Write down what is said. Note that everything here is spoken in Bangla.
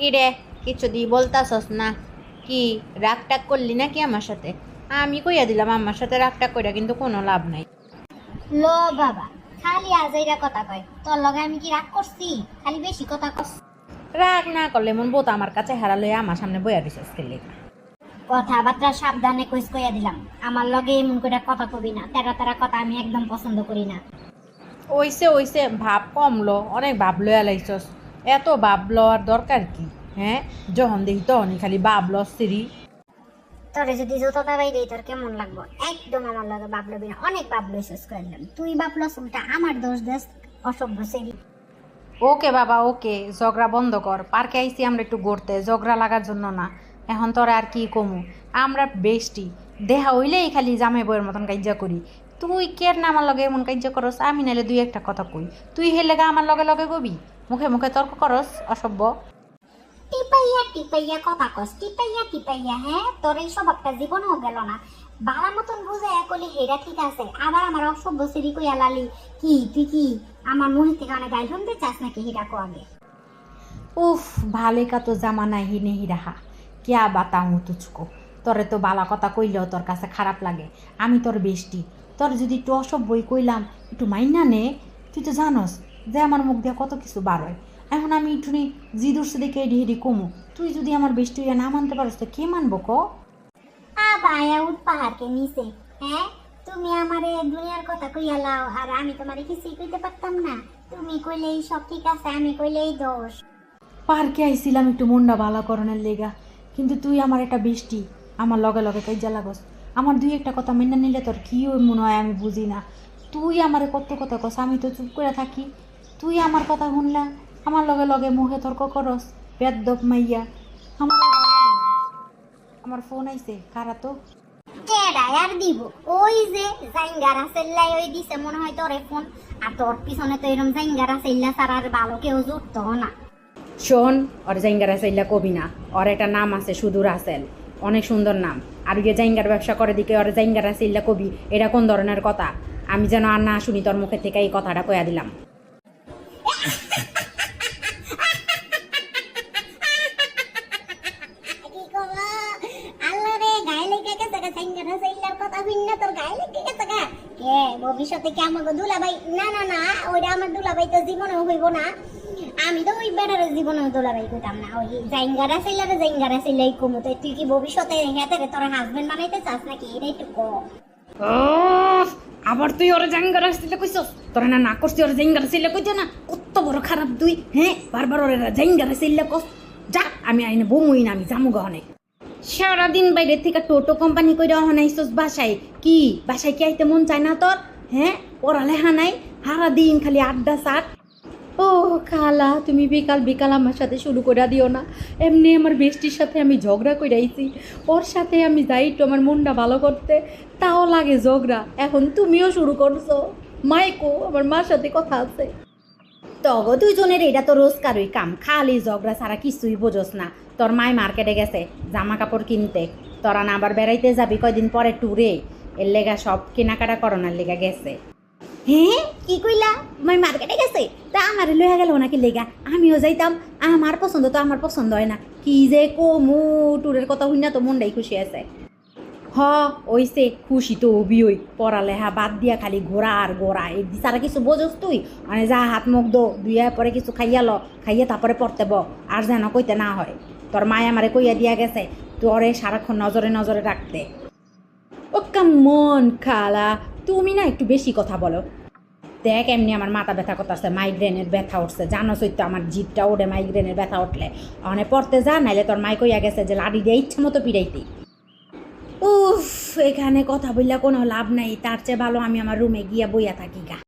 কি রে? কিছু দি বলতাছস না। কি রাগ টাগ করলি নাকি আমার সাথে? আমি কইয়া দিলাম আমার সাথে রাগ টাগ কইরা কিন্তু কোনো লাভ নাই। ল বাবা খালি আজাইরা কথা কয়। তোর লগে আমি কি রাগ করছি? খালি বেশি কথা কস। রাগ না করলে মন বোত আমার কাছে হারালো আমার সামনে বইয়া দিছিস খেলে কথাবার্তা সাবধানে কইস কইয়া দিলাম। আমার লগে এমন করে কথা কবি না। তেরা তেরা কথা আমি একদম পছন্দ করি না। ওইসে ওইসে ভাব কমলো অনেক ভাব লয়া লাইছস। এত ভাব লওয়ার দরকার কি? হ্যাঁ? যখন দেখি তখনই খালি ভাব লস্তিরি তোরে যদি জুতোটা বাই দেই তোর কেমন লাগবো? একদম আমার লগে বাপ লবি না। অনেক বাপ লইছিস করে দিলাম। তুই বাপ লস উল্টা আমার দোষ দেশ অসভ্য সেরি। ওকে বাবা ওকে। ঝগড়া বন্ধ কর। পার্কে আইসি আমরা একটু ঘুরতে। ঝগড়া লাগার জন্য না। এখন তোরা আর কি কমু? আমরা বেস্টি দেহা হইলেই খালি জামাই বইয়ের মতন কাজ্যা করি। তুই কের না আমার লগে এমন কাজ্যা করস? আমি নাইলে দুই একটা কথা কই। তুই হেলে গা আমার লগে লগে কবি? মুখে মুখে তর্ক করস? অসভ্য। টিপাইয়া টিপাইয়া কথা কস। টিপাইয়া টিপাইয়া হ্যাঁ? তোর এই স্বভাবটা জীবনেও গেল না। বালা মতন বুঝে একলি হেরা ঠিক আছে। আবার আমার অসভ্য সিরি কইয়া লালি। কি তুই কি আমার মুহে থেকে অনেক গাইল শুনতে চাস নাকি হিরা কো আগে উফ ভালে কা তো জামানা হি নেহি রাহা কিয়া বাতাও তুচকো তোরে তো বালা কথা কইলেও তোর কাছে খারাপ লাগে। আমি তোর বেষ্টি। তোর যদি একটু অসভ্যই কইলাম একটু মাইনা নে তুই তো জানস যে আমার মুখ দিয়ে কত কিছু বার হয়। এখন আমি একটুনি জিদ উঠছে দেখে এডি হেডি কমু? তুই যদি আমার বেষ্টি না মানতে পারস তো কে মানবো ক? আবায়া উঠ পাহাড়কে নিচে। হ্যাঁ? তুমি আমারে দুনিয়ার কথা কইয়া লাও আর আমি তোমারে কিছুই কইতে পারতাম না। তুমি কইলেই সব ঠিক আছে আমি কইলেই দোষ। পার্কে আইছিলাম একটু মনটা ভালো করণের লেগা কিন্তু তুই আমার একটা বৃষ্টি আমার লগে লগে কাইজা লাগস। আমার দুই একটা কথা মেনে নিলে তোর কি ওই মনে হয় আমি বুঝি না। তুই আমারে কত কথা কস আমি তো চুপ করে থাকি। তুই আমার কথা শুনলা আমার লগে লগে মুখে তর্ক করস বেদব মাইয়া। আমার। আমার ফোন আইছে কারা তো? কেডা আর দিব? ওই যে জাইঙ্গারা সেল্লাই ওই দিছে মনে হয় তোরে ফোন আর তোর পিছনে তো এরম জাইঙ্গারা সেল্লা ছাড়া আর ভালো কেউ জুটতো না। শোন ওর জাইঙ্গার আসাইলা কবি না। ওর একটা নাম আছে সুদূর আসেল অনেক সুন্দর নাম। আর ইয়ে জাইঙ্গার ব্যবসা করে দিকে, ওর জাইঙ্গার আসাইলা কবি, এটা কোন ধরনের কথা? আমি যেন আর না শুনি, তোর মুখে থেকে এই কথাটা কয়া দিলাম। ভবিষ্যতে কি আমাকে দুলাভাই? না না না, ওইটা আমার দুলাভাই তো জীবনেও হইব না। আমি তো ওই বেড়ার জীবনেও দুলাভাই কইতাম না। ওই জাইঙ্গারা সেল্লারে জাইঙ্গারা সেল্লাই কমু। তো তুই কি ভবিষ্যতে হেতে তোর হাজবেন্ড বানাইতে চাস নাকি? এটা একটু কো। আবার তুই ওর জাইঙ্গার আসলে কইছস? তোরা না না করছি, ওর জাইঙ্গার আসলে কইছ না। কত বড় খারাপ তুই হ্যাঁ? বারবার ওর জাইঙ্গার আসলে কস। যা, আমি আইনে বমুই না, আমি জামু গহনে সারাদিন বাইরে থেকে টোটো কোম্পানি কইরা হনাইছস বাসায়। কি? বাসায় কি আইতে মন চায় না তোর? হ্যাঁ? পড়ালেখা নাই? সারা দিন খালি আড্ডা সাট ও খালা, তুমি বিকাল বিকাল আমার সাথে শুরু করে দিও না। এমনি আমার বেষ্টির সাথে আমি ঝগড়া করে আইছি। ওর সাথে আমি যাই তো আমার মনটা ভালো করতে, তাও লাগে ঝগড়া। এখন তুমিও শুরু করছ। মাইকো, আমার মার সাথে কথা আছে। তগ দুইজনের এটা তো রোজকারই কাম। খালি ঝগড়া ছাড়া কিছুই বোঝোস না। তোর মায় মার্কেটে গেছে জামা কাপড় কিনতে। তোরা না আবার বেড়াইতে যাবি কয়দিন পরে ট্যুরে। এর লেগা সব কেনাকাটা করোনার লেগা গেছে। হ্যাঁ কি কইলা? মাই মার্কেটে গেছে। তা আমার লইয়া গেল নাকি লেগা? আমিও যাইতাম। আমার পছন্দ তো আমার পছন্দ হয় না। কি যে কমু ট্যুরের কথা না তো মনটাই খুশি আছে। হ ওইসে খুশি তো হবি ওই পড়ালেখা বাদ দিয়া, খালি ঘোরা আর ঘোরা এই সারা কিছু বোঝস তুই? মানে যা, হাত মুখ দো দুইয়া পরে কিছু খাইয়া ল। খাইয়া তারপরে পড়তে ব। আর যেন কইতে না হয়। তোর মায় আমারে কইয়া দিয়া গেছে। তোরে সারাক্ষণ নজরে নজরে রাখতে ও মন খালা। তুমি না একটু বেশি কথা বলো। দেখ এমনি আমার মাথা ব্যথা করতেছে মাইগ্রেনের ব্যথা উঠছে। জানো সই তো আমার জিপটা ওঠে মাইগ্রেনের ব্যথা উঠলে। অনে পড়তে যা, নাইলে তোর মাই কইয়া গেছে যে লাড়ি দিয়ে ইচ্ছা মতো পিড়াইতে। উফ, এখানে কথা বললে কোনো লাভ নাই। তার চেয়ে ভালো আমি আমার রুমে গিয়া বইয়া থাকি গা।